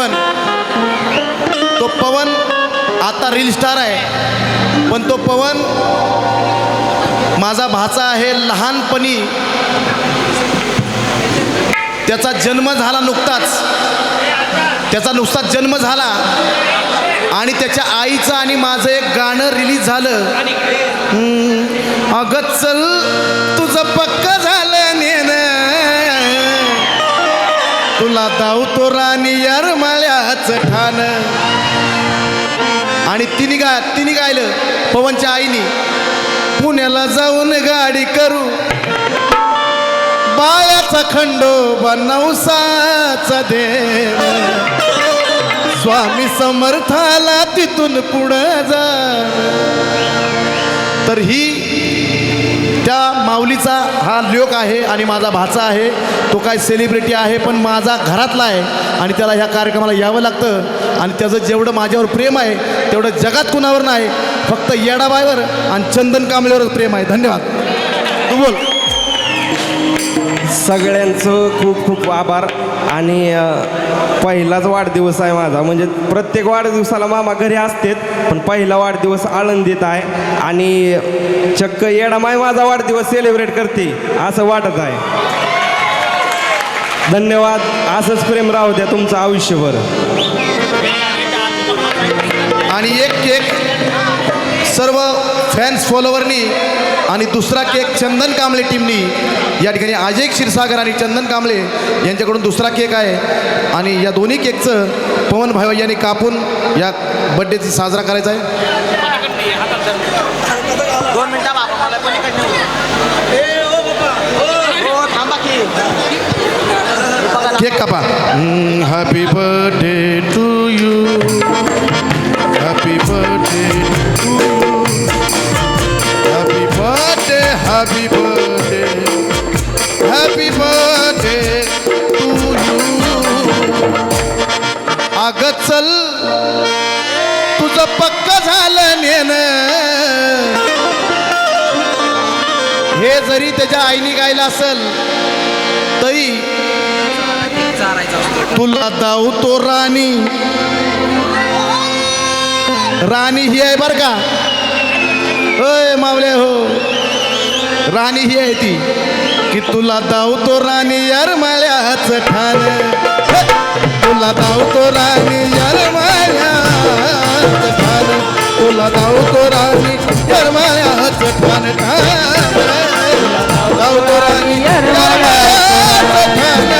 पवन. तो पवन आता reel star आहे. पण तो पवन माझा भाचा आहे लहानपणी. त्याचा जन्म झाला नुकताच. त्याचा नुकताच जन्म झाला. आणि त्याच्या आईचं आणि माझं एक गाणं रिलीज झालं. हम्म, अगं चल तुझं पक्क झालं. तुला धावतो राणी यार माळ्याच ठाण. आणि तिने गा तिने गायलं पवनच्या आईनी पुण्याला जाऊन गाडी करू. बाळाचा खंडोबा नवसाचा देव. स्वामी समर्थाला तिथून पुढं जा. तर ही त्या माऊलीचा हा लोक आहे आणि माझा भाचा आहे तो काय सेलिब्रिटी आहे पण माझा घरातला आहे आणि त्याला ह्या कार्यक्रमाला यावं लागतं आणि त्याचं जेवढं माझ्यावर प्रेम आहे तेवढं जगात कुणावर नाही फक्त येडाबाईवर आणि चंदन कांबळेवरच प्रेम आहे. धन्यवाद. तू बोल. सगळ्यांचं खूप खूप आभार. आणि पहिलाच वाढदिवस आहे माझा. म्हणजे प्रत्येक वाढदिवसाला मामा घरी असतेत पण पहिला वाढदिवस आळंदीत आहे. आणि चक्क येडामाय माझा वाढदिवस सेलिब्रेट करते असं वाटत आहे. धन्यवाद. असंच प्रेम राहू द्या तुमचं आयुष्यभर. आणि एक केक सर्व फॅन्स फॉलोवरनी आणि दुसरा केक चंदन कांबळे टीमनी या ठिकाणी अजय क्षीरसागर आणि चंदन कांबळे यांच्याकडून दुसरा केक आहे. आणि या दोन्ही केकचं पवन भाई यांनी कापून या बड्डेचा साजरा करायचा आहे. दोन मिनिटं बाबा मला पण इकडनं येऊ. हो. केक कापा. Happy birthday to you happy birthday झालं हे जरी त्याच्या आईने गायला असेल तरी तुला धावतो राणी. राणी ही आहे बर का? होय मावले हो. राणी ही आहे ती. की तुला धावतो राणी यार माळ्याच ठाण. तुला तुला तो राणी यार माळ्याच ठाण. तुला धावतो राणी यार माळ्याच ठाण ठाण. धावतो राणी यार माळ्याच ठाण.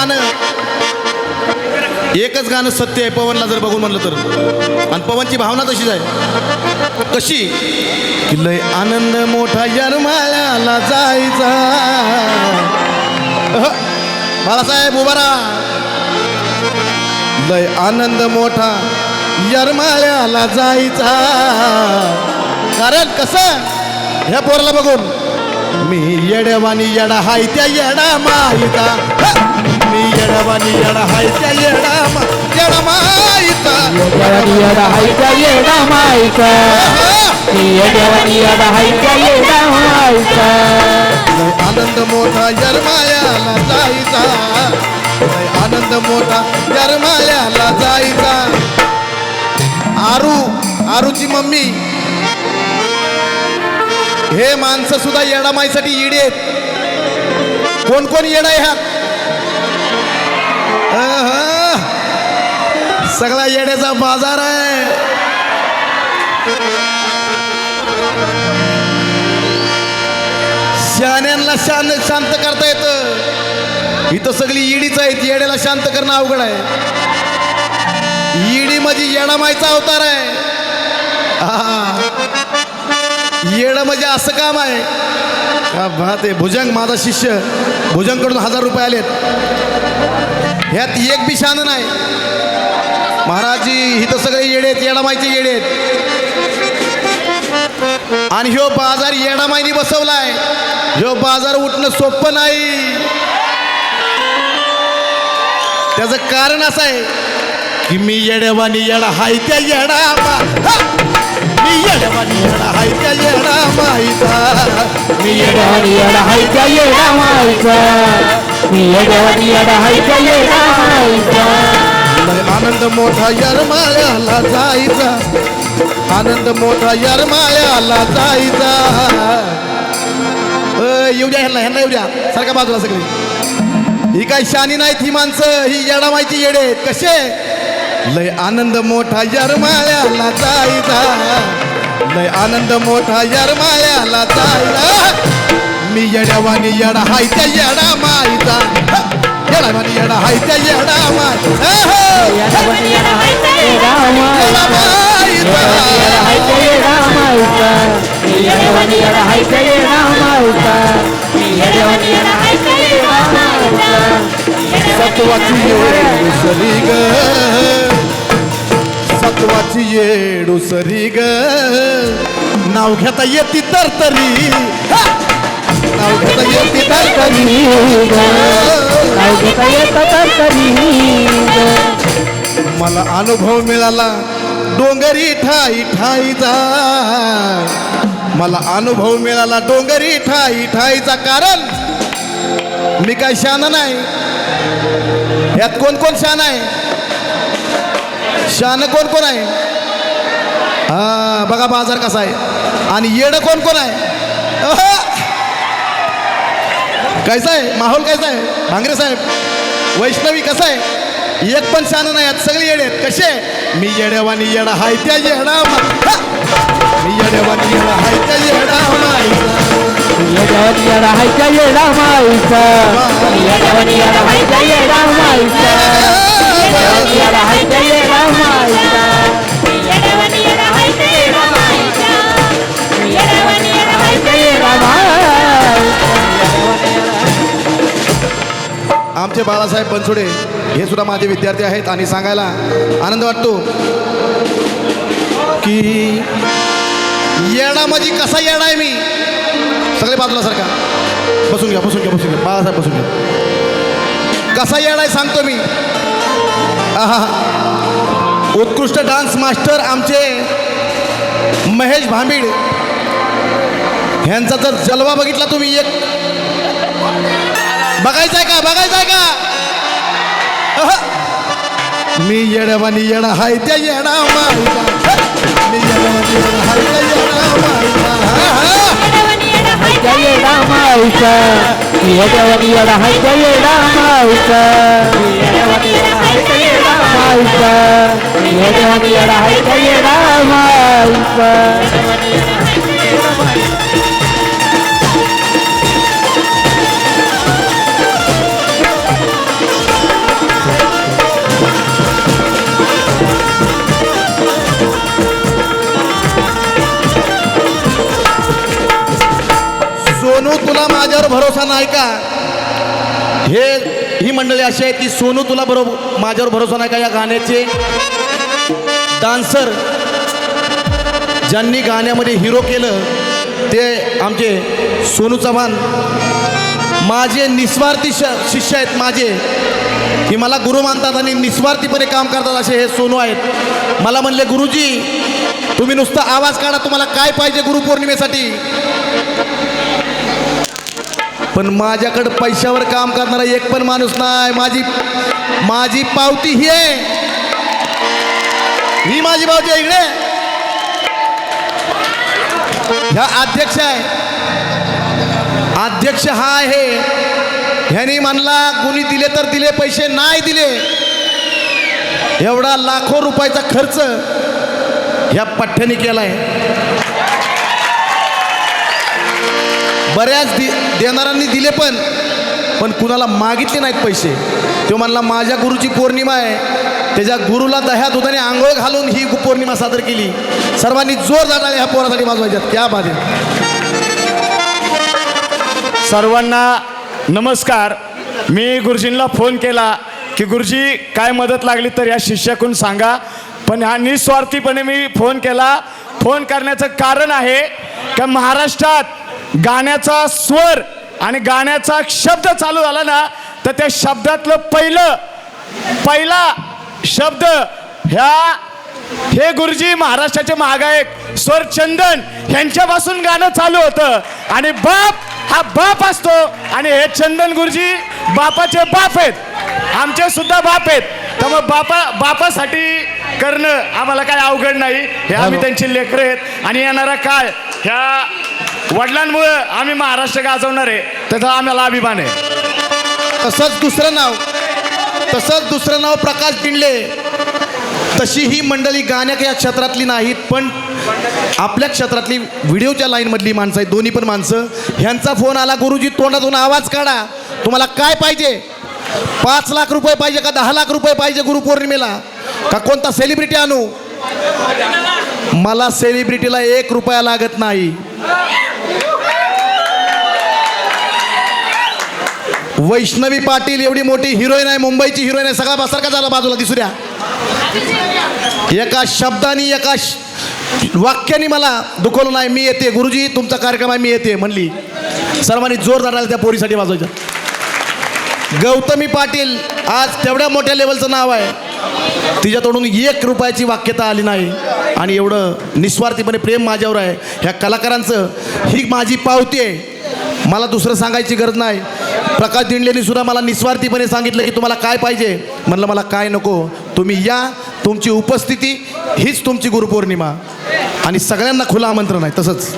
गाणं. एकच गाणं सत्य आहे पवनला जर बघून म्हणलं तर. आणि पवनची भावना तशीच आहे. कशी? की लय आनंद मोठा यरमाळ्याला जायचा. बाळासाहेब उभारा लय आनंद मोठा यरमाळ्याला जायचा. कारण कसं? ह्या पोरला बघून. मी येडवानी येडा हाय त्या येडा माहिता मी येडवानी येडा हाय त्या येडा येडा मायचा. देवानी येडा हायचा येडा मायचा. आनंद मोठा यरमाळ्याला जायचा. आनंद मोठा यरमाळ्याला जायचा. आरू आरूची मम्मी. हे माणसं सुद्धा येडामाईसाठी येडे आहेत. कोण कोण येडा अहं. सगळा येड्याचा बाजार आहे. शहाण्यांना शांत शांत करता येतं. इथं सगळी ईडीच आहेत. येड्याला शांत करणं अवघड आहे. ईडी म्हणजे येडामायचा अवतार आहे. हा. येडं म्हणजे असं काम आहे. ते भुजंग माझा शिष्य. भुजंगकडून हजार रुपये आलेत. ह्यात एक बी शान नाही. महाराजजी इथं सगळे येडे आहेत येडामायचे येडे आहेत. आणि ह्यो बाजार येडामाईनी बसवलाय. ह्यो बाजार उठणं सोपं नाही. त्याचं कारण असं आहे की मी येड्यावानी येडा हाय त्या येडा मी येडा हाय येडा माईचा मी येडा देवानी येडा हायचा येडा मायचा येडा येडा लय आनंद मोठा यरमाळ्याला जायचा आनंद मोठा यरमाळ्याला जायचा येऊ द्या ह्यांना ह्यांना येऊ द्या सारख्या बाजूला सगळी ही काय शानी नाहीत ही माणसं ही येडा माहिती येडे आहेत. कसे लय आनंद मोठा यरमाळ्याला जायचा लय आनंद मोठा यरमाळ्याला जायचा मी येड्यावानी येडा हाय त्या येडा माईचा. येडावानी येडा हाय त्या येडा मायचा मायचा मायचा मायचा सत्वाची सरी ग. सत्वाची येडू सरी ग. नाव घेता येते तर तरी! नाव घेता येते तर तरी नाव घेता येतं तर कधी मला अनुभव मिळाला डोंगरी ठाई ठाईचा मला अनुभव मिळाला डोंगरी ठाई ठाईचा कारण मी काय शान नाही. यात कोण कोण शान आहे? शान कोण कोण आहे? हा बघा बाजार कसा आहे. आणि येडं कोण कोण आहे! कैसा आहे? माहोल कैसा आहे? भांगरे साहेब वैष्णवी कसा आहे? एक पण शान नाही आहेत सगळे येडे आहेत. कसे मी येड्यावानी येडा हाय त्या येडा मा- येड्यावानी येडा हाय त्या येडा माईचा. देवानी येडा हायचा येडा मायचा देवानी येडा हायचा येडा बाळासाहेब बनसुडे हे सुद्धा माझे विद्यार्थी आहेत आणि सांगायला आनंद वाटतो की येडा म्हणजे कसा येडा आहे मी? सगळे बाजूला सारखा. बसून घ्या बसून घ्या बसून घ्या. बाळासाहेब बसून घ्या. कसा येडा आहे सांगतो मी. आहा. उत्कृष्ट डान्स मास्टर आमचे महेश भांबीड. ह्यांचा जर जलवा बघितला तुम्ही एक. बघायचंय का? बघायचंय का. मी येडवानी येडा हाय त्या येडा माईचा मी येडवानी येडा हाय त्या येडा माईचा हा, हा. हायचा येडा मायचा देवानी येडा हायचा येडा मायचा देवानी येडा हायचा येडा मायचा देवानी येडा हायचा येडा मायचा भरोसा नाही का? हे ही मंडळी अशी आहे की सोनू तुला बरोबर माझ्यावर भरोसा नाही का या गाण्याचे? डान्सर ज्यांनी गाण्यामध्ये हिरो केलं ते आमचे सोनू चव्हाण माझे निस्वार्थी श शिष्य आहेत माझे. की मला गुरु मानतात आणि निस्वार्थीपणे काम करतात असे हे सोनू आहेत. मला म्हणले गुरुजी तुम्ही नुसता आवाज काढा तुम्हाला काय पाहिजे गुरुपौर्णिमेसाठी? पण माझ्याकडं पैशावर काम करणारा एक पण माणूस नाही. माझी माझी पावती ही आहे. ही माझी पावती आहे इकडे. ह्या अध्यक्ष आहे. अध्यक्ष हा आहे. ह्यानी म्हणला कुणी दिले तर दिले पैसे नाही दिले. एवढा लाखो रुपयाचा खर्च ह्या पठ्ठ्याने केलाय. बऱ्याच दि देणाऱ्यांनी दिले पण पण कुणाला मागितले नाहीत पैसे. तो म्हणला माझ्या गुरुची पौर्णिमा आहे. त्याच्या गुरुला दह्या दुधाने आंघोळ घालून ही पौर्णिमा सादर केली. सर्वांनी जोर जाणार ह्या पोरासाठी वाजवायच्यात त्या बात सर्वांना नमस्कार. मी गुरुजींना फोन केला की गुरुजी काय मदत लागली तर या शिष्याकडून सांगा. पण ह्या निस्वार्थीपणे मी फोन केला. फोन करण्याचं कारण आहे का महाराष्ट्रात गाण्याचा स्वर आणि गाण्याचा शब्द चालू झाला ना तर त्या शब्दातलं पहिलं पहिला शब्द ह्या हे गुरुजी महाराष्ट्राचे महागायक स्वर चंदन यांच्यापासून गाणं चालू होतं. आणि बाप हा बाप असतो. आणि हे चंदन गुरुजी बापाचे बाप आहेत. आमचे सुद्धा बाप आहेत. त्यामुळे बापा बापासाठी करणं आम्हाला काय अवघड नाही. हे आम्ही त्यांची लेकरं आहेत. आणि येणारा काळ ह्या वडिलांमुळं आम्ही महाराष्ट्र गाजवणार आहे. त्याचा आम्हाला अभिमान आहे. तसंच दुसरं नाव तसंच दुसरं नाव प्रकाश पिंडले तशी ही मंडळी गाण्याच्या या क्षेत्रातली नाहीत पण आपल्या क्षेत्रातली व्हिडिओच्या लाईनमधली माणसं आहेत. दोन्ही पण माणसं. ह्यांचा फोन आला गुरुजी तोंडातून आवाज काढा. तुम्हाला काय पाहिजे? पाच लाख रुपये पाहिजे का दहा लाख रुपये पाहिजे गुरुपौर्णिमेला? का कोणता सेलिब्रिटी आणू? मला सेलिब्रिटीला एक रुपया लागत नाही. वैष्णवी पाटील एवढी मोठी हिरोईन आहे मुंबईची हिरोईन आहे सगळा बसार का झाला बाजूला दिसुऱ्या एका शब्दाने एका श- वाक्याने मला दुखवलं नाही मी येते. गुरुजी तुमचा कार्यक्रम आहे मी येते म्हणली. सर्वांनी जोर झाला त्या पोरीसाठी वाजवायच्या गौतमी पाटील आज तेवढ्या मोठ्या लेवलचं नाव आहे. तिच्या तोडून एक रुपयाची वाक्यता आली नाही. आणि एवढं निस्वार्थीपणे प्रेम माझ्यावर आहे. ह्या कलाकारांचं ही माझी पावती आहे. मला दुसरं सांगायची गरज नाही. प्रकाश दिंडलेनी सुद्धा मला निस्वार्थीपणे सांगितलं की तुम्हाला काय पाहिजे? म्हणलं मला काय नको? तुम्ही या तुमची उपस्थिती हीच तुमची गुरुपौर्णिमा. आणि सगळ्यांना खुलं आमंत्रण आहे तसंच.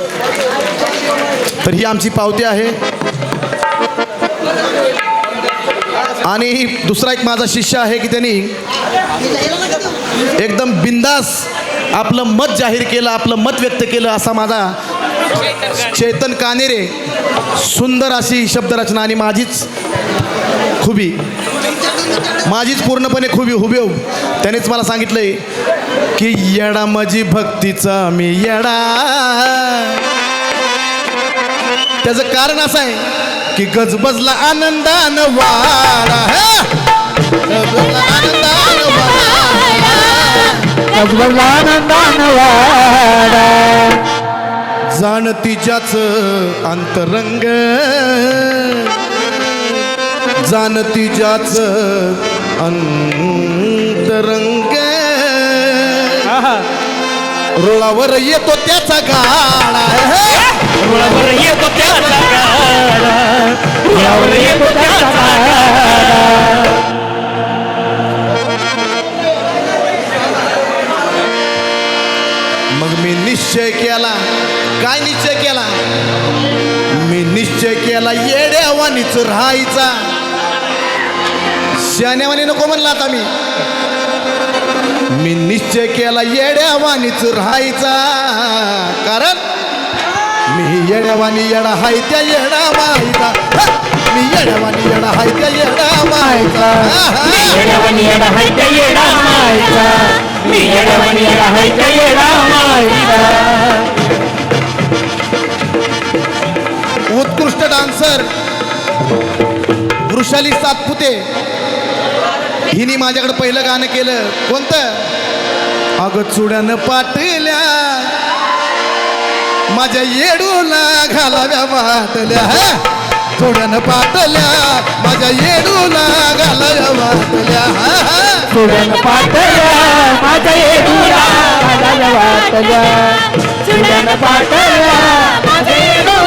तर ही आमची पावती आहे. आणि दुसरा एक माझा शिष्य आहे की त्यांनी एकदम बिंदास आपलं मत जाहीर केलं आपलं मत व्यक्त केलं असा माझा चेतन कानेरे सुंदर अशी शब्दरचना आणि माझीच खुबी. माझीच पूर्णपणे खुबी हुबेव त्यानेच मला सांगितलंय की येडा माझी भक्तीचा मी येडा. त्याचं कारण असं आहे की गजबजला आनंदान वाडा आनंदान वारा. गजबजला आनंदान वारा. जाण तिच्याच अंतरंग जाण तिच्याच अंतरंग रुळावर येतो त्याचा गाडा हे? रुळावर येतो त्याचा गाडा. येड्यावानीच राहायचा. शाण्यावानी नको म्हणला आता मी. मी निश्चय केला येड्यावानीच राहायचा. कारण मी येड्यावानी येडा हाय त्या येडा माहिता! मी येड्यावानी येडा हाय त्या येडा माहिता येडावणी येडा हाय त्या येडा मायचा. मी येडावणी येडा हाय त्या येडा मायचा. उत्कृष्ट डान्सर. वृषाली सातपुते हिने माझ्याकडे पहिलं गाणं केलं. कोणतं? अगं चुड्यानं पाटल्या माझ्या येडूला घालाव्या वाटल्या. चुड्यानं पाटल्या माझ्या येडूला घालाव्या वाटल्या. चुड्यानं पाटल्या माझ्या येडूला घालाव्या वाटल्या. चुड्यानं पाटल्या माझ्या येडूला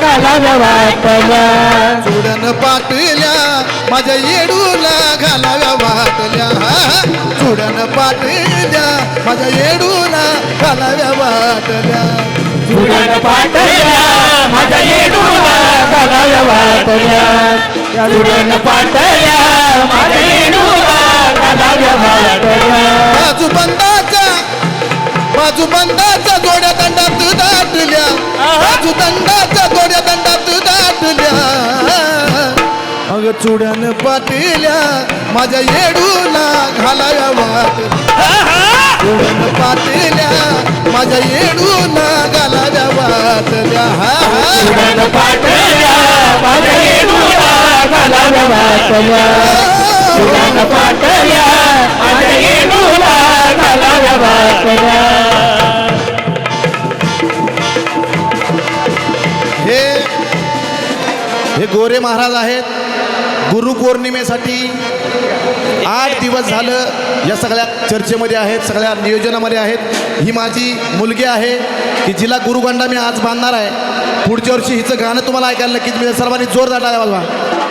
घालाव्या वाटल्या. जोड्यानं पाटल्या माझ्या येडूला घालाव्या वाटल्या. जोड्यानं पाटल्या माझ्या येडूला घालाव्या वाटल्या. सुडन पाटल्या माझ्या येडूला घालाव्या वाटल्या. सुडन पाटल्या माझ्या अग चुड्यानं पाटिल्या माझ्या येडूला घालाव्या वाट. चुड्यानं पाटिल्या माझ्या येडूला घालाव्या हा हा. सुडन पाटल्या माझ्या येडूला घालाव्या वाटल्या सुडन पाटल्या माझ्या येडूला घालाव्या हे हे गोरे महाराज आहेत. गुरुपौर्णिमेसाठी आठ दिवस झालं या सगळ्या चर्चेमध्ये आहेत सगळ्या नियोजनामध्ये आहेत. ही माझी मुलगी आहे की जिला गुरुगंडा मी आज बांधणार आहे. पुढच्या वर्षी हिचं गाणं तुम्हाला ऐकायला नक्कीच मिळेल. सर्वांनी जोरदार टाळ्या वाजवा.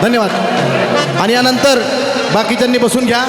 धन्यवाद. आणि यानंतर बाकीच्यांनी बसून घ्या.